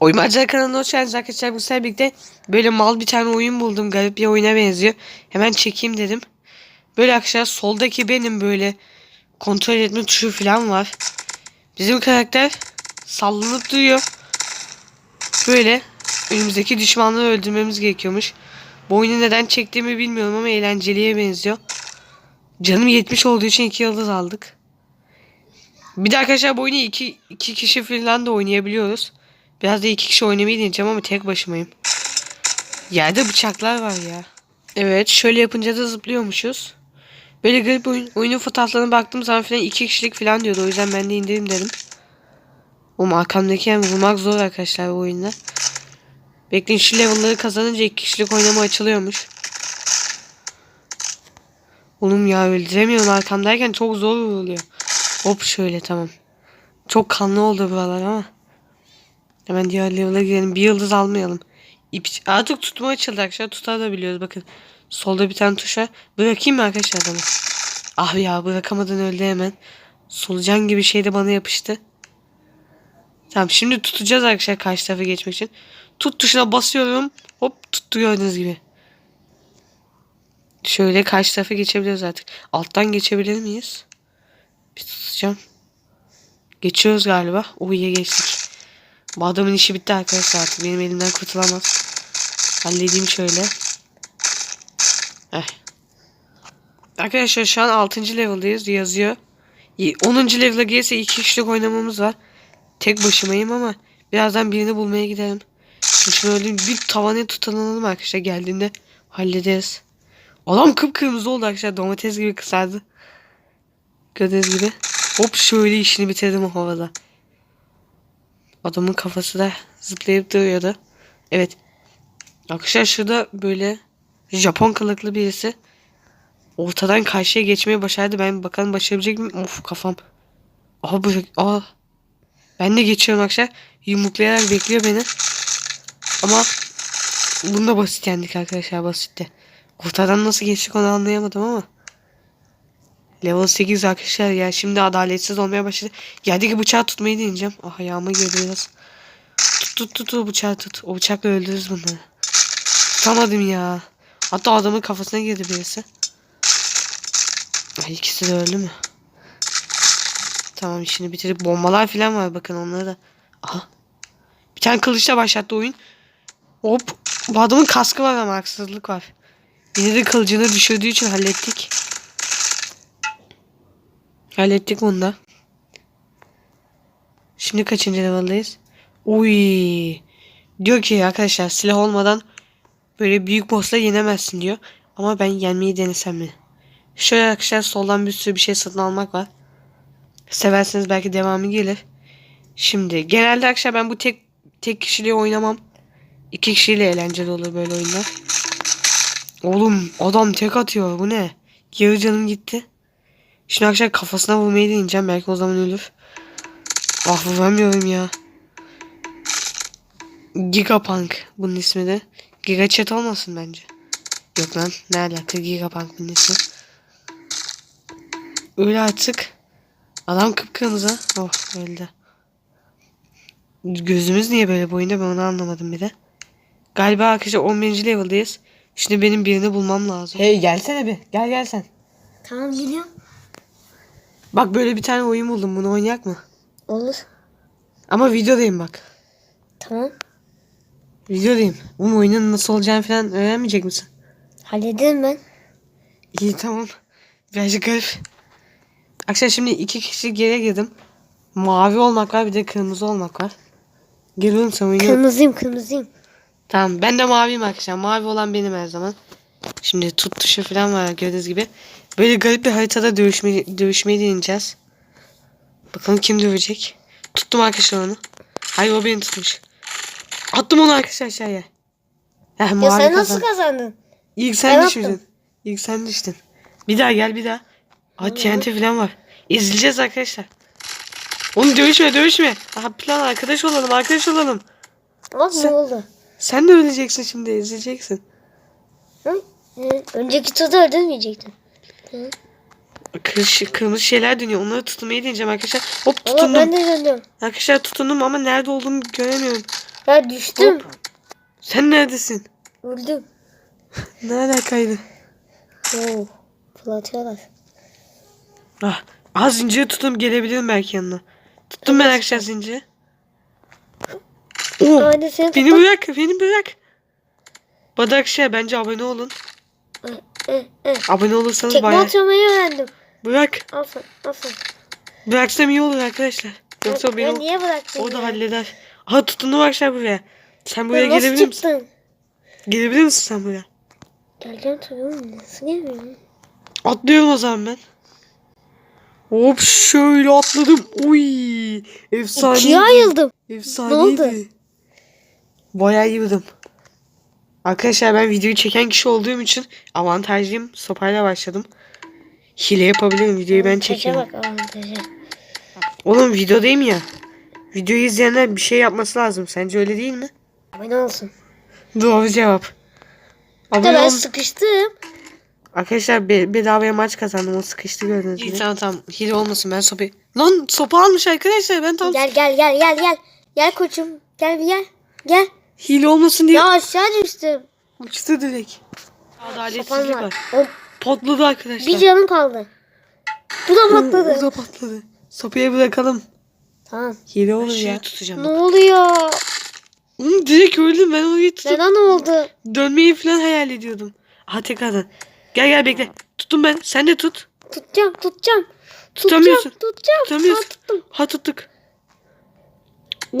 Oymacılar kanalına hoş geldiniz arkadaşlar. Bu sefer birlikte böyle mal bir tane oyun buldum. Garip bir oyuna benziyor. Hemen çekeyim dedim. Böyle arkadaşlar soldaki benim böyle kontrol etme tuşu falan var. Bizim karakter sallanıp duruyor. Böyle önümüzdeki düşmanları öldürmemiz gerekiyormuş. Bu oyunu neden çektiğimi bilmiyorum ama eğlenceliye benziyor. Canım 70 olduğu için 2 yıldız aldık. Bir de arkadaşlar bu oyunu 2 iki kişi falan da oynayabiliyoruz. Biraz da iki kişi oynamayı deneyeceğim ama tek başımayım. Yerde bıçaklar var ya. Evet şöyle yapınca da zıplıyormuşuz. Böyle garip oyun, oyunun fotoğraflarına baktığım zaman falan iki kişilik falan diyordu. O yüzden ben de indireyim dedim. Oğlum arkamdaki hem vurmak zor arkadaşlar bu oyunda. Bekleyin şu level'ları kazanınca iki kişilik oynama açılıyormuş. Oğlum ya öldüremiyorum arkamdayken çok zor vuruluyor. Hop şöyle tamam. Çok kanlı oldu buralar ama. Hemen diğer level'a girelim. Bir yıldız almayalım. İp, artık tutma açıldı arkadaşlar. Tutabiliyoruz bakın. Solda bir tane tuş var. Bırakayım mı arkadaşlar adamı? Ah ya bırakamadan öldü hemen. Solucan gibi şey de bana yapıştı. Tamam şimdi tutacağız arkadaşlar karşı tarafa geçmek için. Tut tuşuna basıyorum. Hop tuttu gördüğünüz gibi. Şöyle karşı tarafa geçebiliyoruz artık. Alttan geçebilir miyiz? Bir tutacağım. Geçiyoruz galiba. O iyi geçtik. Bu adamın işi bitti arkadaşlar artık. Benim elimden kurtulamaz. Halledeyim şöyle. Heh. Arkadaşlar şu an 6. level'dayız yazıyor. 10. level'a gelirse 2 kişilik oynamamız var. Tek başımayım ama birazdan birini bulmaya gidelim. Şimdi öldüm. Bir tavana tutanalım arkadaşlar geldiğinde hallederiz. Adam kıpkırmızı oldu arkadaşlar. Domates gibi kısardı. Gördüğünüz gibi. Hop şöyle işini bitirdim o havada. Adamın kafası da zıplayıp duruyordu. Evet. Arkadaşlar şurada böyle Japon kılıklı birisi ortadan karşıya geçmeyi başardı. Ben bakalım başarabilecek miyim? Of kafam. Aha bu aa. Ben de geçiyorum arkadaşlar. Yumruklayarak bekliyor beni. Ama bunda basit yendik arkadaşlar basitti. Ortadan nasıl geçtik onu anlayamadım ama. Level 8 arkadaşlar ya şimdi adaletsiz olmaya başladı. Yerdeki bıçağı tutmayı deneyeceğim. Ah ayağıma girdi biraz. Tut tut tut bıçağı tut. O bıçakla öldürürüz bunları. Tutamadım ya. Hatta adamın kafasına girdi birisi. Ay ikisi de öldü mü? Tamam işini bitirip bombalar falan var bakın onları da. Aha. Bir tane kılıçla başlattı oyun. Hop. Bu adamın kaskı var ama haksızlık var. Yine de kılıcını düşürdüğü için hallettik. Hallettik bunu da. Şimdi kaçıncı level'dayız? Uy. Diyor ki arkadaşlar silah olmadan böyle büyük boss'la yenemezsin diyor. Ama ben yenmeyi denesem mi? Şöyle arkadaşlar soldan bir sürü bir şey satın almak var. Severseniz belki devamı gelir. Şimdi genelde arkadaşlar ben bu tek tek kişiliği oynamam. İki kişiyle eğlenceli olur böyle oyunlar. Oğlum adam tek atıyor bu ne? Yarı canım gitti. Şimdi arkadaşlar kafasına vurmayı deneyeceğim. Belki o zaman ölür. Ah vuramıyorum ya. Gigapunk bunun ismi de. Giga Chat olmasın bence. Yok lan ne alaka Gigapunk bunun ismi. Öyle artık. Adam kıpkırmızı. Oh öldü. Gözümüz niye böyle boyunda ben onu anlamadım bir de. Galiba arkadaşlar 11. level'dayız. Şimdi benim birini bulmam lazım. Hey gelsene bir. Gel gel sen. Tamam geliyorum. Bak böyle bir tane oyun buldum. Bunu oynayak mı? Olur. Ama videodayım bak. Tamam. Videodayım. Bu oyunun nasıl olacağını falan öğrenmeyecek misin? Hallederim ben. İyi tamam. Birazcık garip. Arkadaşlar şimdi iki kişi geriye girdim. Mavi olmak var bir de kırmızı olmak var. Giriyorum sen oyunu. Kırmızıyım kırmızıyım. Tamam ben de maviyim arkadaşlar. Mavi olan benim her zaman. Şimdi tut tuşu falan var gördüğünüz gibi. Böyle garip bir haritada dövüşme, dövüşmeyi deneyeceğiz. Bakalım kim dövecek. Tuttum arkadaşlar onu. Hayır o beni tutmuş. Attım onu arkadaşlar aşağıya. Heh, Ya sen nasıl kazandı. kazandın? İlk sen Ben düştün. attım. İlk sen düştün. Bir daha gel bir daha. Aa TNT falan var. İzleyeceğiz arkadaşlar. Onu dövüşme dövüşme. Aha plan arkadaş olalım arkadaş olalım. Bak Sen- ne oldu? Sen de öleceksin şimdi izleyeceksin. Hı? Hı, Önceki turda öldürmeyecektin. Kır, kırmızı şeyler dönüyor. Onları tutmayı deneyeceğim arkadaşlar. Hop Ama tutundum. ben de döndüm. Arkadaşlar tutundum ama nerede olduğumu göremiyorum. Ya düştüm. Hop. Sen neredesin? Öldüm. Ne alakaydı? Oo. Fırlatıyorlar. Ah, az zinciri tutum gelebilirim belki yanına. Tuttum ben arkadaşlar zinciri. Oo, beni tuttum. bırak, beni bırak. Arkadaşlar bence abone olun. Abone olursanız Tekme bayağı. atmayı öğrendim. Bırak. Al sen. Bıraksam iyi olur arkadaşlar. Yoksa Ya beni niye bıraktın o da ya? halleder. Aha tutundum arkadaşlar buraya. Sen buraya Ya nasıl gelebilir misin? çıktın? Gelebilir misin sen buraya? Geleceğim tabii oğlum. Nasıl gelmiyorum? Atlıyorum o zaman ben. Hop şöyle atladım. Uy. Efsane. İkiye ayrıldım. Efsaneydi. Ne oldu? Bayağı iyiydim. Arkadaşlar ben videoyu çeken kişi olduğum için avantajlıyım. Sopayla başladım. Hile yapabilirim. Videoyu ben Avantaja çekiyorum. bak avantaja. Oğlum videodayım ya. Videoyu izleyenler bir şey yapması lazım. Sence öyle değil mi? Abone olsun. Doğru cevap. Abone ben ol. sıkıştım. Arkadaşlar be bedavaya maç kazandım. O sıkıştı gördüğünüz gibi. Tamam tamam. Hile olmasın ben sopayı. Lan sopa almış arkadaşlar. Ben tam Gel gel gel gel gel. Gel koçum. Gel bir gel. Gel. Hile olmasın diye Ya aşağı düştüm. uçtu direkt. Adaletsizlik var. O, Patladı arkadaşlar. bir canım kaldı. Bu da patladı. da patladı. Sopayı bırakalım. Tamam. Hile olur ya. tutacağım. Ne oluyor? Oğlum direkt öldüm ben orayı tutup Neden oldu? dönmeyi falan hayal ediyordum. Aha tekrardan. Gel gel bekle. Tuttum ben. Sen de tut. Tutacağım tutacağım. Tutamıyorsun. Tutacağım tutacağım. Tutamıyorsun. Ha, tuttum. Ha tuttuk.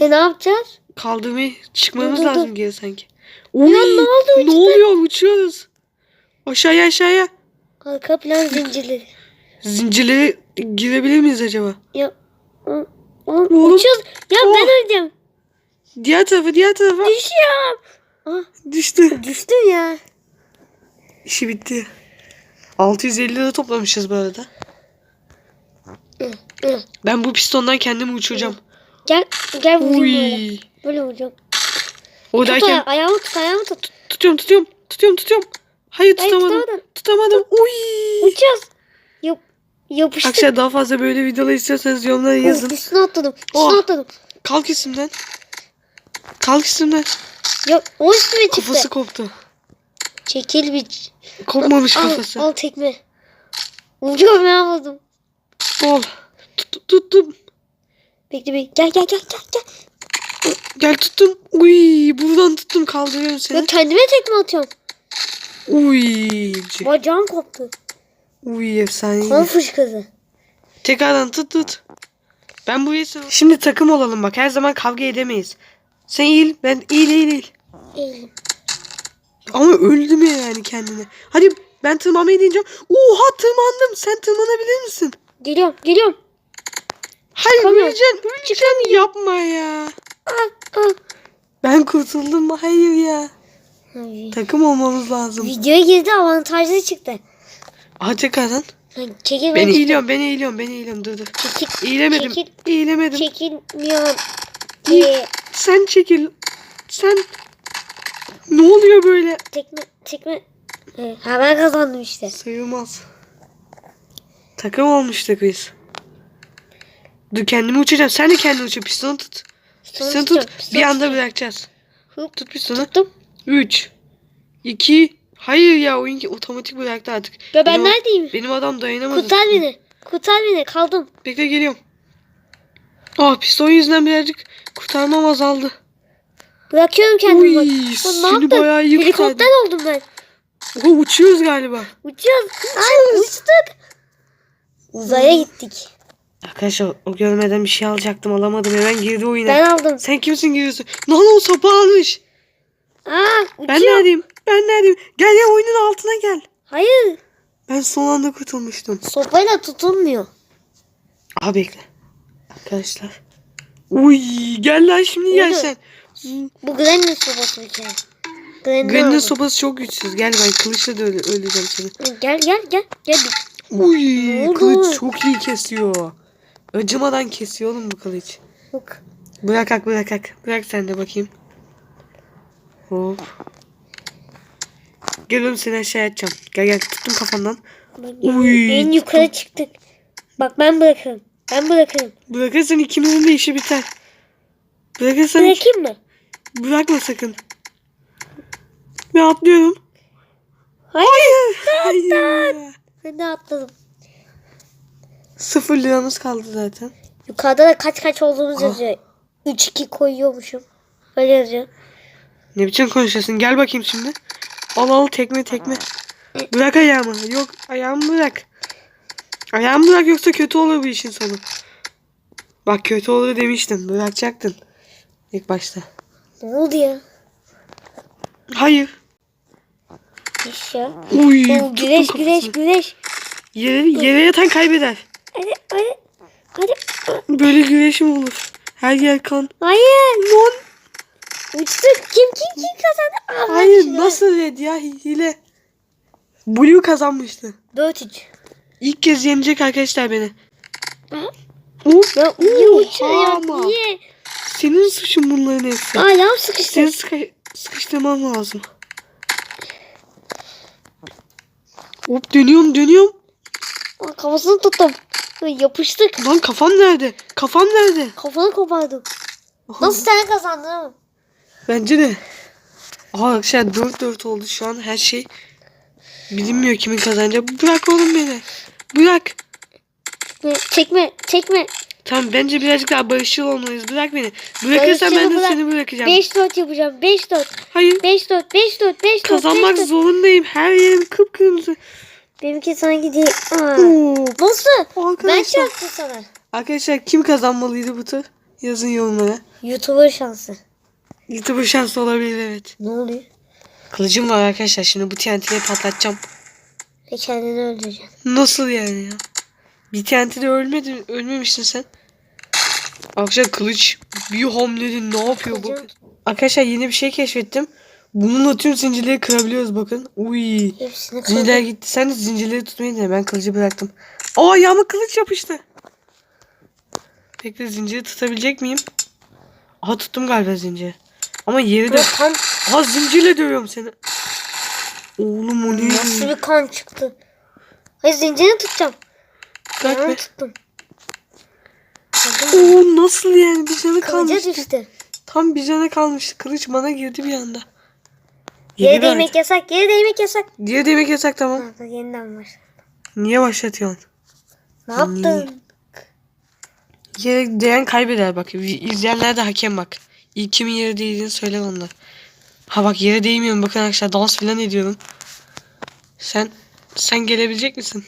E ne yapacağız? Kaldırmayı çıkmamız Dur, dur, lazım dur. geri sanki. Oy, ne oldu Ne oluyor? Uçuyoruz. Aşağıya aşağıya. Arka plan zincirleri. Zincirlere girebilir miyiz acaba? Ya. o- o- Oğlum. Uçuyoruz. Ya Oh. ben öleceğim. Diğer tarafa diğer tarafa. Düşüyorum. Ah, Düştü. düştüm ya. İşi bitti. 650 lira toplamışız bu arada. Ben bu pistondan kendimi uçuracağım. Gel gel vurayım böyle. Vuracağım. Tut Oradayken aya- ayağımı tut ayağımı tut. tutuyorum tutuyorum tutuyorum tutuyorum. Hayır Hayır, tutamadım. Tutamadım. Uy. Uçuyoruz. Yap, yapıştık. Arkadaşlar daha fazla böyle videolar istiyorsanız yorumlara yazın. üstüne atladım. Üstüne Oh. atladım. Kalk üstümden. Kalk üstümden. Ya o üstüme çıktı. Kafası koptu. Çekil bir. Kopmamış Al, kafası. al tekme. Vuruyorum ben aldım. Ol. Tut, tuttum. Bekle bekle. Gel gel gel gel gel. Gel tuttum. Uy, buradan tuttum kaldırıyorum Ya seni. kendime tekme atıyorum. Uy. Bacağım koptu. Uy efsane. Kan fışkırdı. Tekrardan tut tut. Ben bu iyisi. Şimdi takım olalım bak. Her zaman kavga edemeyiz. Sen eğil. Ben eğil eğil eğil. Eğilim. Ama öldüm ya yani kendine. Hadi ben tırmanmayı deneyeceğim. Oha tırmandım. Sen tırmanabilir misin? Geliyorum geliyorum. Hayır Çıkamıyorum. öleceksin. Öleceksin. Yapma ya. Ben kurtuldum. Hayır ya. Takım olmamız lazım. Videoya girdi avantajlı çıktı. Aha tekrardan. Çekil Ben eğiliyorum. Ben eğiliyorum. Ben eğiliyorum. Dur dur. Çekil. Eğilemedim. Çekil. Eğilemedim. Çekilmiyorum. Ee, Sen çekil. Sen. Ne oluyor böyle? tekme tekme. Ee, ha ben kazandım işte. Sayılmaz. Takım olmuştuk biz. Dur kendimi uçacağım. Sen de kendini uçur. Pistonu tut. Pistonu tutuyorum, tut. pistonu Bir anda bırakacağız. Hop, Tut pistonu. Tuttum. 3 2 Hayır ya oyun otomatik bıraktı artık. Ya ben Benim- neredeyim? Benim adam dayanamadı. Kurtar beni. Kurtar beni. Kaldım. Bekle geliyorum. Ah piston yüzünden birazcık kurtarmam azaldı. Bırakıyorum kendimi. Uy, bak. Ne seni yaptın? bayağı iyi Helikopter oldum ben. Oha uçuyoruz galiba. Uçuyoruz. Ay uçtuk. Uzaya gittik. Arkadaşlar o görmeden bir şey alacaktım alamadım hemen girdi oyuna. Ben aldım. Sen kimsin giriyorsun? Lan o sopa almış. Aa Ben uçuyor. neredeyim? Ben neredeyim? Gel ya oyunun altına gel. Hayır. Ben son anda kurtulmuştum. Sopayla tutulmuyor. Aa bekle. Arkadaşlar. Uy gel lan şimdi gel Yürü. sen. Bu Granny sopası bir kere. Granny Granny'nin sopası çok güçsüz. Gel ben kılıçla da öyle, öldüreceğim seni. Gel gel gel. Gel. Uy Ne oldu? kılıç çok iyi kesiyor. Acımadan kesiyor oğlum bu kılıç. Bak. Bırak ak bırak ak. Bırak sen de bakayım. Hop. Gel oğlum seni aşağı atacağım. Gel gel tuttum kafandan. Bak, Uy, en yukarı çıktık. Bak ben bırakırım. Ben bırakırım. Bırakırsan ikimizin de işi biter. Bırakırsan Bırakayım mı? Bırakma sakın. Ben atlıyorum. Hayır. Hayır. Ben de atladım. Sıfır liramız kaldı zaten. Yukarıda da kaç kaç olduğumuz Ah. yazıyor. 3-2 koyuyormuşum. Öyle yazıyor. Ne biçim konuşuyorsun? Gel bakayım şimdi. Al al tekme tekme. Bırak ayağımı. Yok ayağımı bırak. Ayağımı bırak yoksa kötü olur bu işin sonu. Bak kötü olur demiştim. Bırakacaktın. İlk başta. Ne oldu ya? Hayır. İş ya. Uy. Güneş kafasını. güneş güneş. Yere, yere yatan kaybeder. Hadi hadi. Hadi. Böyle güneş mi olur? Her yer kan. Hayır. Lan. Uçtuk. Kim kim kim kazandı? Aa, Hayır nasıl red ya hile. Blue kazanmıştı. 4-3. İlk kez yenecek arkadaşlar beni. Hı? Of. Ya niye. Niye? Senin suçun bunların hepsi. Ayağım sıkıştı. Seni sıkı, sıkıştırmam lazım. Hop dönüyorum dönüyorum. Aa, Kafasını tuttum. Yapıştık. Lan kafam nerede? Kafam nerede? Kafanı kopardım. Nasıl sen kazandın? Bence de. Aa arkadaşlar 4-4 oldu şu an her şey. Bilinmiyor kimin kazanacağı. Bırak oğlum beni. Bırak. Çekme, çekme, çekme. Tamam bence birazcık daha barışçıl olmalıyız. Bırak beni. Bırakırsan ben de bırak. seni bırakacağım. 5-4 yapacağım. 5-4. Hayır. 5-4, 5-4, 5-4. Kazanmak 5-4. zorundayım. Her yerim kıpkırmızı. Benimki sanki değil. Aa. Nasıl? Ben Arkadaşlar. çarptım sana. Arkadaşlar kim kazanmalıydı bu tur? Yazın yorumlara. YouTuber şansı. YouTuber şansı olabilir evet. Ne oluyor? Kılıcım var arkadaşlar. Şimdi bu TNT'yi patlatacağım. Ve kendini öldüreceksin. Nasıl yani ya? Bir TNT'de ölmedin, ölmemiştin sen. Arkadaşlar kılıç bir hamlede ne yapıyor bakın. Arkadaşlar yeni bir şey keşfettim. Bununla tüm zincirleri kırabiliyoruz bakın. Uy. Hepsini Zincirler kırdım. gitti. Sen de zincirleri tutmayı dene. Ben kılıcı bıraktım. Aa ayağıma kılıç yapıştı. Bekle zinciri tutabilecek miyim? Aha tuttum galiba zinciri. Ama yeri de... Kan, Aha zincirle dövüyorum seni. Oğlum o ne? nasıl bir kan çıktı? Hayır zincirini tutacağım. Bırak Ayağını be. tuttum. Oo nasıl yani bir canı Kılıca kalmıştı. düştü. Tam bir canı kalmıştı. Kılıç bana girdi bir anda. Yere değmek yasak. Yere değmek yasak. Diye demek yasak tamam. Ha, yeniden var. Niye başlatıyorsun? Ne yaptın? Yere değen kaybeder bak. İzleyenler de hakem bak. İlk kimin yere değdiğini söyle onlar. Ha bak yere değmiyorum. Bakın arkadaşlar dans filan ediyorum. Sen sen gelebilecek misin?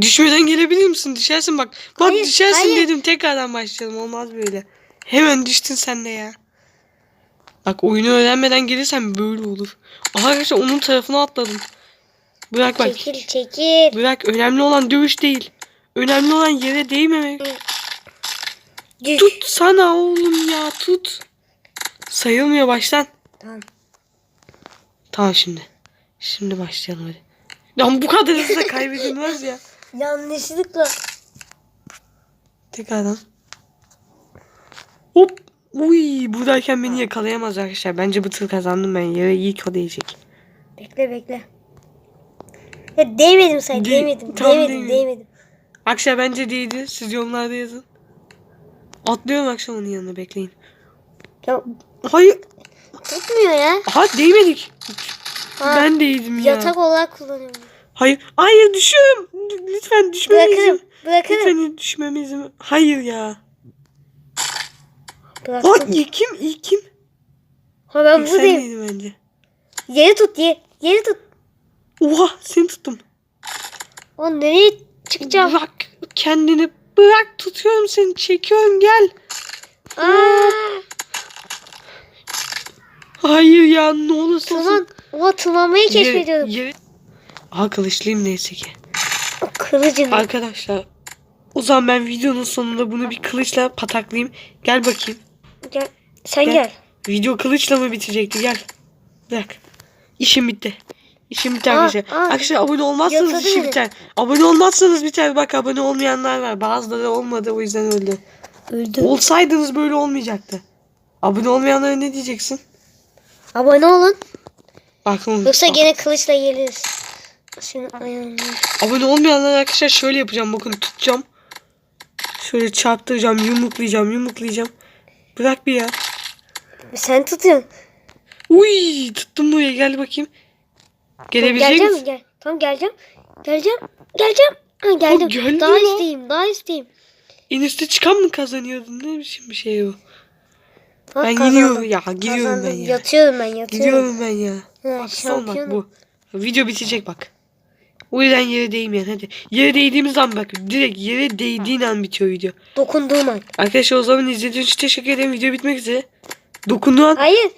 Düşmeden gelebilir misin? Düşersin bak. Bak Hayır, düşersin hayır. dedim. Tekrardan başlayalım. Olmaz böyle. Hemen düştün sen de ya. Bak oyunu öğrenmeden gelirsen böyle olur. Aha arkadaşlar onun tarafına atladım. Bırak bak. Çekil çekil. Bırak önemli olan dövüş değil. Önemli olan yere değmemek. Düş. Tut sana oğlum ya tut. Sayılmıyor baştan. Tamam. Tamam şimdi. Şimdi başlayalım hadi. Lan bu kadar hızlı kaybedilmez ya. Yanlışlıkla. Tekrardan. Hop. Uy buradayken beni yakalayamaz arkadaşlar. Bence bu tır kazandım ben. Yere ilk o değecek. Bekle bekle. Ya değmedim say De- değmedim. tam değmedim değmedin. değmedim. Akşam bence değdi. Siz yorumlarda yazın. Atlıyorum akşam onun yanına bekleyin. Ya Hayır. tutmuyor ya. Aha değmedik. Ha, ben değdim ya. Yatak olarak kullanıyorum. Hayır. Hayır düşüyorum. Lütfen düşmeme Bırakırım. izin. Bırakırım. Lütfen düşmeme izin. Hayır ya. Bıraktım. Aa ilk kim? İlk kim? Ha ben İlk buradayım. bence? Yeri tut ye. Yeri tut. Oha seni tuttum. O nereye çıkacağım? Bırak kendini. Bırak tutuyorum seni. Çekiyorum gel. Aa, Hayır ya ne olursa olsun. tırman. Oha tırmanmayı keşfediyorum. yere- Aha kılıçlıyım neyse ki. Kılıcını. Arkadaşlar o zaman ben videonun sonunda bunu bir kılıçla pataklayayım. Gel bakayım. Gel. Sen Gel. gel. Video kılıçla mı bitecekti? Gel. Bırak. İşim bitti. İşim bitti Aa, arkadaşlar. aa. Arkadaşlar abone olmazsanız Yatırdı işi beni. biter. Abone olmazsanız biter. Bak abone olmayanlar var. Bazıları olmadı o yüzden öldü. Öldüm. Olsaydınız böyle olmayacaktı. Abone olmayanlara ne diyeceksin? Abone olun. Bakın. Yoksa gene kılıçla geliriz. Senin ayağını. Abone olmayanlar arkadaşlar şöyle yapacağım. Bakın tutacağım. Şöyle çarptıracağım, yumruklayacağım, yumruklayacağım. Bırak bir ya. Sen tutuyorsun. Uy tuttum buraya gel bakayım. Gelebilecek Geleceğim misin? mi? Gel. Tamam geleceğim. Geleceğim. Geleceğim. Ha, geldim. geldin daha lan. isteyeyim. Daha isteyeyim. En üstte çıkan mı kazanıyordun? Ne biçim bir şey o? Ha, Ben kazandım. gidiyorum ya. Gidiyorum ben Kazandım. ya. Yatıyorum ben yatıyorum. Gidiyorum ben ya. Ha, Bak son bak bu. Video bitecek bak. O yüzden yere değmeyen hadi. Yere değdiğimiz an bak. Direkt yere değdiğin an bitiyor video. Dokunduğum an. Arkadaşlar o zaman izlediğiniz için teşekkür ederim. Video bitmek üzere. Dokunduğu an Hayır.